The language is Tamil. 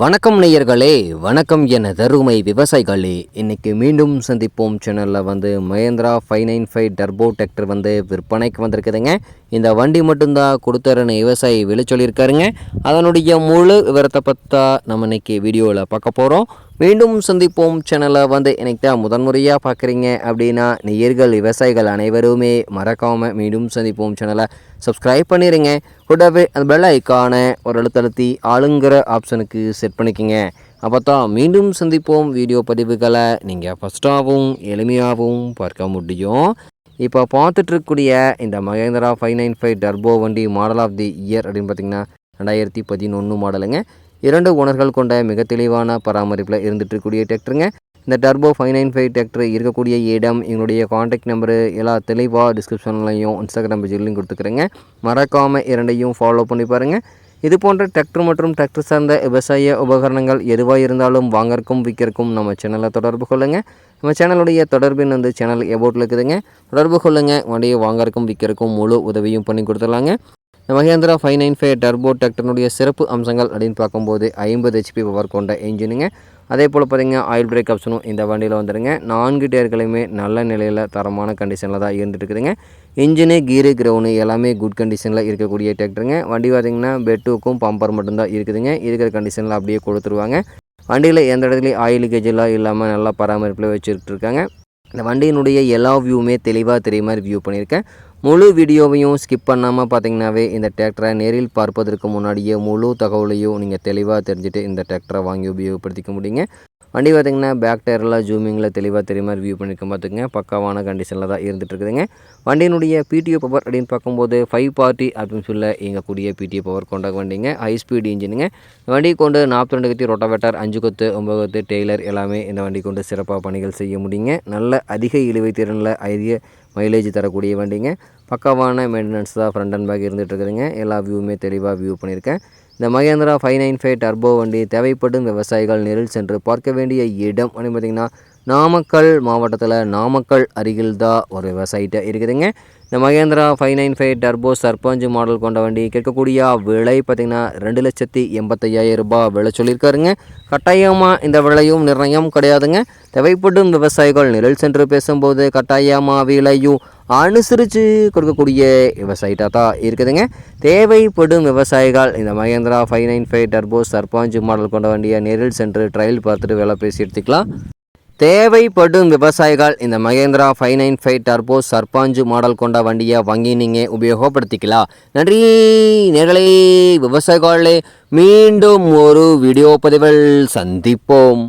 வணக்கம் நேயர்களே வணக்கம் என தருமை விவசாயிகளே. இன்னைக்கு மீண்டும் சந்திப்போம். சேனலில் வந்து Mahindra five nine five turbo tractor வந்து விற்பனைக்கு வந்திருக்குதுங்க. இந்த வண்டி மட்டும்தான் கொடுத்தாருன்னு விவசாயி விலை சொல்லியிருக்காருங்க. அதனுடைய முழு விவரத்தை பற்றா நம்ம இன்னைக்கு வீடியோவில் பார்க்க போகிறோம் மீண்டும் சந்திப்போம் சேனலை வந்து எனக்கு தான் முதன்முறையாக பார்க்குறீங்க அப்படின்னா நேயர்கள் விவசாயிகள் அனைவருமே மறக்காமல் மீண்டும் சந்திப்போம் சேனலை சப்ஸ்கிரைப் பண்ணிடுங்க கூடவே அந்த பெல் ஐக்கானை ஒரு அழுத்தழுத்தி ஆளுங்கிற ஆப்ஷனுக்கு செட் பண்ணிக்கோங்க. அப்போ தான் மீண்டும் சந்திப்போம் வீடியோ பதிவுகளை. நீங்கள் ஃபஸ்ட்டாகவும் எளிமையாகவும் பார்க்க முடியும். இப்போ பார்த்துட்ருக்கக்கூடிய இந்த Mahindra five nine five turbo வண்டி மாடல் ஆஃப் தி இயர் அப்படின்னு பார்த்தீங்கன்னா ரெண்டாயிரத்தி பதினொன்று மாடலுங்க இரண்டு ஓனர்கள் கொண்ட மிக தெளிவான பராமரிப்பில் இருந்துட்டு இருக்கக்கூடிய டிராக்டருங்க. இந்த turbo five nine five tractor இருக்கக்கூடிய இடம் எங்களுடைய காண்டாக்ட் நம்பரு எல்லா தெளிவாக டிஸ்கிரிப்ஷன்லையும் இன்ஸ்டாகிராம் பேஜ்லையும் கொடுத்துக்கிறேங்க. மறக்காமல் இரண்டையும் ஃபாலோ பண்ணி பாருங்கள் இது போன்ற டிராக்டர் மற்றும் டிராக்டர் சார்ந்த விவசாய உபகரணங்கள் எதுவாக இருந்தாலும் வாங்கறக்கும் விற்கிறக்கும் நம்ம சேனலை தொடர்பு கொள்ளுங்கள் நம்ம சேனலுடைய தொடர்பின் வந்து சேனல் எபோட்டில் இருக்குதுங்க. தொடர்பு கொள்ளுங்கள் வண்டியை வாங்கறக்கும் விற்கிறக்கும் முழு உதவியும் பண்ணி கொடுத்துடலாங்க. இந்த Mahindra five nine five turbo டிராக்டர்னுடைய சிறப்பு அம்சங்கள் அப்படின்னு பார்க்கும்போது ஐம்பது ஹெச்பி பவர் கொண்ட இன்ஜினுங்க அதே போல் பார்த்திங்கன்னா ஆயில் பிரேக் ஆப்ஷனும் இந்த வண்டியில் வந்துடுங்க நான்கு டயர்களையுமே நல்ல நிலையில் தரமான கண்டிஷனில் தான் இருந்துட்டு இருக்குதுங்க இன்ஜினு கீரு கிரவுனு எல்லாமே குட் கண்டிஷனில் இருக்கக்கூடிய டிராக்டருங்க வண்டி பார்த்திங்கன்னா பெட்டுக்கும் பம்பர் மட்டும்தான் இருக்குதுங்க. இருக்கிற கண்டிஷனில் அப்படியே கொடுத்துருவாங்க. வண்டியில் எந்த இடத்துலையும் ஆயில் கேஜெல்லாம் இல்லாமல் நல்லா பராமரிப்பில் வச்சுட்டு இருக்காங்க இந்த வண்டியினுடைய எல்லா வியூவுமே தெளிவாக தெரிய மாதிரி வியூ பண்ணியிருக்கேன். முழு வீடியோவையும் ஸ்கிப் பண்ணாமல் பார்த்தீங்கன்னாவே இந்த டிராக்டரை நேரில் பார்ப்பதற்கு முன்னாடியே முழு தகவலையும் நீங்கள் தெளிவாக தெரிஞ்சுட்டு இந்த டிராக்டரை வாங்கி உபயோகப்படுத்திக்க முடியுங்க. வண்டி பார்த்திங்கன்னா பேக் டயர்லாம் ஜூமிங்கில் தெளிவாக தெரியுமா மாதிரி வியூ பண்ணியிருக்கேன் பார்த்துக்கங்க. பக்காவான கண்டிஷனில் தான் இருந்துகிட்ருக்குதுங்க வண்டியினுடைய பிடிஓ பவர் அப்படின்னு பார்க்கும்போது ஃபைவ் பார்ட்டி அப்படின்னு சொல்ல இயங்கக்கூடிய பிடிஓ பவர் கொண்ட வண்டிங்க. ஹை ஸ்பீட் இன்ஜினுங்க வண்டி கொண்டு நாற்பத்தி ரெண்டு கத்தி ரொட்டவேட்டர் அஞ்சு கொத்து ஒம்பது கொத்து டெய்லர் எல்லாமே இந்த வண்டி கொண்டு சிறப்பாக பணிகள் செய்ய முடியுங்க. நல்ல அதிக இழுவை திறனில் அதிக மைலேஜ் தரக்கூடிய வண்டிங்க. பக்காவான மெயின்டெனன்ஸ் தான் ஃப்ரண்ட் அண்ட் பேக் இருந்துகிட்ருக்குதுங்க எல்லா வியூவுமே தெளிவாக வியூ பண்ணியிருக்கேன் இந்த Mahindra five nine five turbo வண்டி தேவைப்படும் விவசாயிகள் நேரில் சென்று பார்க்க வேண்டிய இடம் அப்படின்னு பார்த்திங்கன்னா நாமக்கல் மாவட்டத்தில் நாமக்கல் அருகில் தான் ஒரு விவசாயிட்ட இருக்குதுங்க. இந்த Mahindra five nine five turbo Sarpanch model கொண்ட வண்டி கேட்கக்கூடிய விலை பார்த்திங்கன்னா ரெண்டு லட்சத்தி எண்பத்தையாயிரம் ரூபாய் விலை சொல்லியிருக்காருங்க. கட்டாயமாக இந்த விலையும் நிர்ணயம் கிடையாதுங்க. தேவைப்படும் விவசாயிகள் நிழல் சென்று பேசும்போது கட்டாயமாக விலையும் அனுசரித்து கொடுக்கக்கூடிய விவசாயிட்டாக தான் இருக்குதுங்க. தேவைப்படும் விவசாயிகள் இந்த Mahindra five nine five turbo Sarpanch model கொண்ட வண்டியை நேரில் சென்று ட்ரையல் பார்த்துட்டு வேலை பேசி எடுத்துக்கலாம். தேவைப்படும் விவசாயிகள் இந்த Mahindra five nine five turbo Sarpanch model கொண்ட வண்டியை வாங்கி நீங்கள் உபயோகப்படுத்திக்கலாம். நன்றி. நேர்களே விவசாயிகளே மீண்டும் ஒரு வீடியோ பதிவில் சந்திப்போம்.